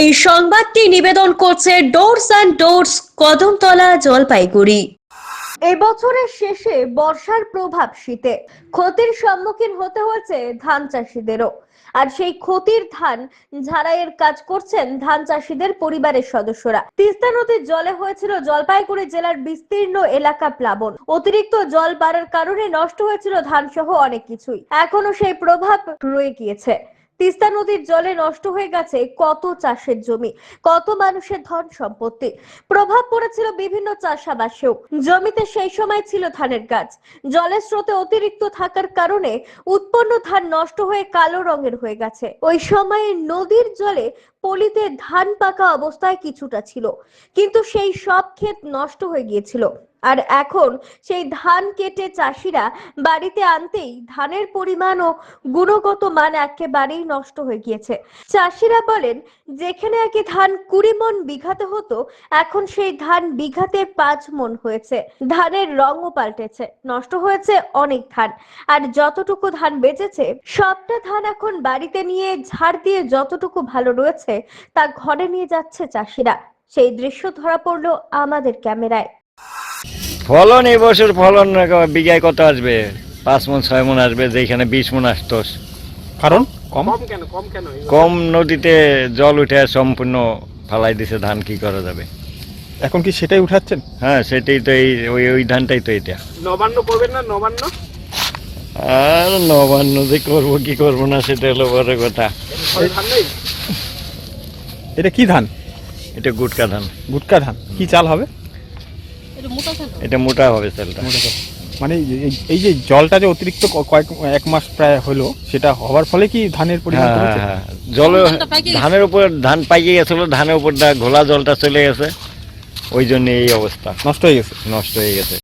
এই সংবাদটি নিবেদন করছে Doors and Doors Kadamtala Jalpaiguri. এবছরের শেষে বর্ষার প্রভাব শীতে ক্ষতির সম্মুখীন হতে হয়েছে ধান চাষিদেরও। আর সেই ক্ষতির ধান ঝাড়াইয়ের কাজ করছেন ধান চাষিদের পরিবারের সদস্যরা। তিস্তা নদীর জলে হয়েছিল জলপাইগুড়ি জেলার বিস্তীর্ণ এলাকা প্লাবন। অতিরিক্ত জল বাড়ার কারণে নষ্ট হয়েছিল ধান সহ অনেক কিছুই। এখনও সেই প্রভাব রয়ে গিয়েছে। তিস্তা নদীর জলে নষ্ট হয়ে গেছে কত চাষের জমি, কত মানুষের ধন সম্পত্তি। প্রভাব পড়েছিল বিভিন্ন চাষাবাসেও জমিতে সেই সময় ছিল ধানের গাছ। জলের স্রোতে অতিরিক্ত থাকার কারণে উৎপন্ন ধান নষ্ট হয়ে কালো রঙের হয়ে গেছে। ওই সময়ে নদীর জলে পলিতে ধান পাকা অবস্থায় কিছুটা ছিল। কিন্তু সেই সব ক্ষেত নষ্ট হয়ে গিয়েছিল। আর এখন সেই ধান কেটে চাষিরা বাড়িতে আনতেই ধানের পরিমাণ ও গুণগত মান একেবারেই নষ্ট হয়ে গিয়েছে। চাষিরা বলেন, যেখানে আগে ধান কুড়ি মন বিঘাতে হতো, এখন সেই ধান বিঘাতে পাঁচ মন হয়েছে। ধানের রঙও পাল্টেছে, নষ্ট হয়েছে অনেক ধান। আর যতটুকু ধান বেঁচেছে, সবটা ধান এখন বাড়িতে নিয়ে ঝাড় দিয়ে যতটুকু ভালো রয়েছে, তা ঘরে নিয়ে যাচ্ছে চাষিরা। সেই দৃশ্য ধরা পড়ল আমাদের ক্যামেরায়। ফলন এই বছর ফলন বিঘায় কত আসবে? পাঁচ মন ছয় মন আসবে যেখানে বিশ মন আসতো কারণ? কম? কম কেন? কম কেন? কম নদীতে জল উঠে সম্পূর্ণ ফালাই দিছে ধান কি করা যাবে? এখন কি সেটাই উঠাচ্ছেন? হ্যাঁ সেটাই তো এই ওই ওই ধানটাই তো এটা। নবান্ন করবেন না? নবান্ন? আর নবান্ন যে করব কি করব না সেটা হলো বড় কথা। এটা কি ধান? এটা গুটকা ধান। গুটকা ধান। কি চাল হবে? এটা মোটা হবে সেলটা মানে এই- যে জলটা যে অতিরিক্ত ক- কয়েক এক মাস প্রায় হলো সেটা হওয়ার ফলে কি ধানের পরিমাণ হ্যাঁ হ্যাঁ জল ধানের উপর ধান পাইয়ে গেছিল ধানের উপর ঘোলা জলটা চলে গেছে। ওই জন্য এই অবস্থা। নষ্ট হয়ে গেছে? নষ্ট হয়ে গেছে।